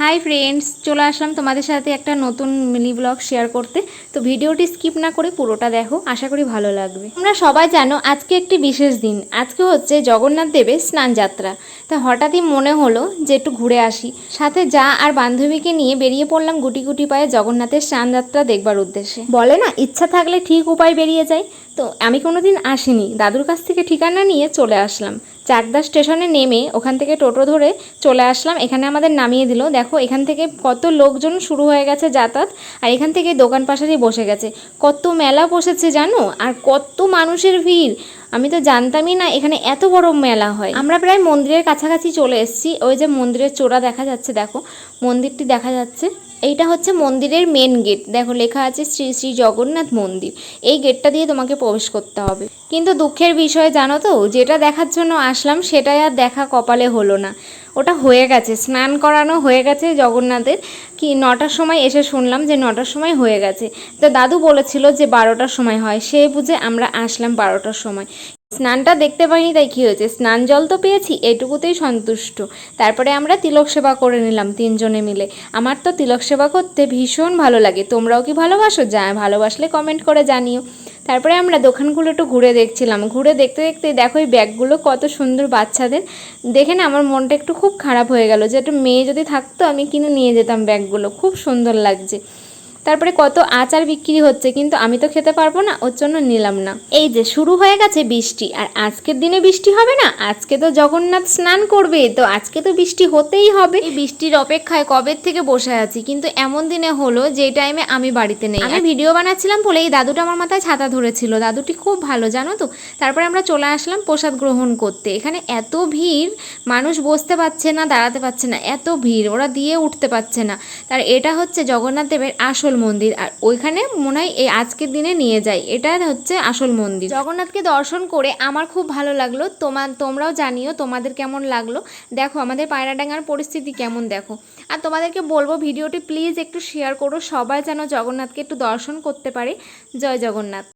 Hi friends, চলে আসলাম তোমাদের সাথে একটা নতুন মিনি ব্লগ শেয়ার করতে। তো ভিডিওটি স্কিপ না করে পুরোটা দেখো, আশা করি ভালো লাগবে। তোমরা সবাই জানো, আজকে একটি বিশেষ দিন। আজকে হচ্ছে জগন্নাথ দেবের স্নান যাত্রা। তা হঠাৎই মনে হলো যে একটু ঘুরে আসি। সাথে যা আর বান্ধবীকে নিয়ে বেরিয়ে পড়লাম গুটি গুটি পায়ে জগন্নাথের স্নান যাত্রা দেখবার উদ্দেশ্যে। বলে না, ইচ্ছা থাকলে ঠিক উপায় বেরিয়ে যায় তো আমি কোনো দিন আসিনি। দাদুর কাছ থেকে ঠিকানা নিয়ে চলে আসলাম। চাকদা স্টেশনে নেমে ওখান থেকে টোটো ধরে চলে আসলাম। এখানে আমাদের নামিয়ে দিল। দেখো, এখান থেকে কত লোকজন শুরু হয়ে গেছে যাতায়াত আর এখান থেকে দোকান পাশারি বসে গেছে। কত মেলা বসেছে জানো? আর কত মানুষের ভিড়। আমি তো জানতামই না এখানে এত বড় মেলা হয়। আমরা প্রায় মন্দিরের কাছাকাছি চলে এসেছি। ওই যে মন্দিরের চূড়া দেখা যাচ্ছে, দেখো। মন্দিরটি দেখা যাচ্ছে। এইটা হচ্ছে মন্দিরের মেন গেট দেখো, লেখা আছে শ্রী শ্রী জগন্নাথ মন্দির। এই গেটটা দিয়ে তোমাকে প্রবেশ করতে হবে। কিন্তু দুঃখের বিষয় জানো তো, যেটা দেখার জন্য আসলাম, সেটাই আর দেখা কপালে হলো না। ওটা হয়ে গেছে, স্নান করানো হয়ে গেছে জগন্নাথের। কি নটার সময় এসে শুনলাম যে নটার সময় হয়ে গেছে। তো দাদু বলেছিল যে বারোটার সময় হয়, সে বুঝে আমরা আসলাম বারোটার সময়। স্নানটা দেখতে পাইনি, তাই কী হয়েছে? স্নান জল তো পেয়েছি, এটুকুতেই সন্তুষ্ট। তারপরে আমরা তিলক সেবা করে নিলাম তিনজনে মিলে। আমার তো তিলক সেবা করতে ভীষণ ভালো লাগে। তোমরাও কি ভালোবাসো? যা, ভালোবাসলে কমেন্ট করে জানিও। তারপরে আমরা দোকানগুলো একটু ঘুরে দেখছিলাম। ঘুরে দেখতে দেখতে দেখো এই ব্যাগগুলো কত সুন্দর বাচ্চাদের। দেখে না আমার মনটা একটু খুব খারাপ হয়ে গেল যে একটা মেয়ে যদি থাকতো আমি কিনে নিয়ে যেতাম ব্যাগগুলো। খুব সুন্দর লাগছে। তারপরে কত আচার বিক্রি হচ্ছে কিন্তু আমি তো খেতে পারব না ওর জন্য নিলাম না। এই যে শুরু হয়ে গেছে বৃষ্টি আর আজকের দিনে বৃষ্টি হবে না? আজকে তো জগন্নাথ স্নান করবে তো আজকে তো বৃষ্টি হতেই হবে। এই বৃষ্টির অপেক্ষায় কবে থেকে বসে আছি কিন্তু এমন দিনে হলো যে টাইমে আমি বাড়িতে নেই। আমি ভিডিও বানাচ্ছিলাম বলে এই দাদুটা আমার মাথায় ছাতা ধরেছিল। দাদুটি খুব ভালো জানো তো? তারপরে আমরা চলে আসলাম প্রসাদ গ্রহণ করতে। এখানে এত ভিড় মানুষ বসতে পারছে না দাঁড়াতে পারছে না। এত ভিড় ওরা দিয়ে উঠতে পারছে না। তার এটা হচ্ছে জগন্নাথ দেবের আসল মন্দির। আর ওইখানে মনে হয় এই আজকের দিনে নিয়ে যায়। এটা হচ্ছে আসল মন্দির। জগন্নাথকে দর্শন করে আমার খুব ভালো লাগল। তোমার তোমরাও জানিও তোমাদের কেমন লাগল। দেখো, আমাদের পায়রাডাঙ্গার পরিস্থিতি কেমন দেখো। আর তোমাদেরকে বলব, ভিডিওটি প্লিজ একটু শেয়ার করো। সবাই যেন জগন্নাথকে একটু দর্শন করতে পারে। জয় জগন্নাথ।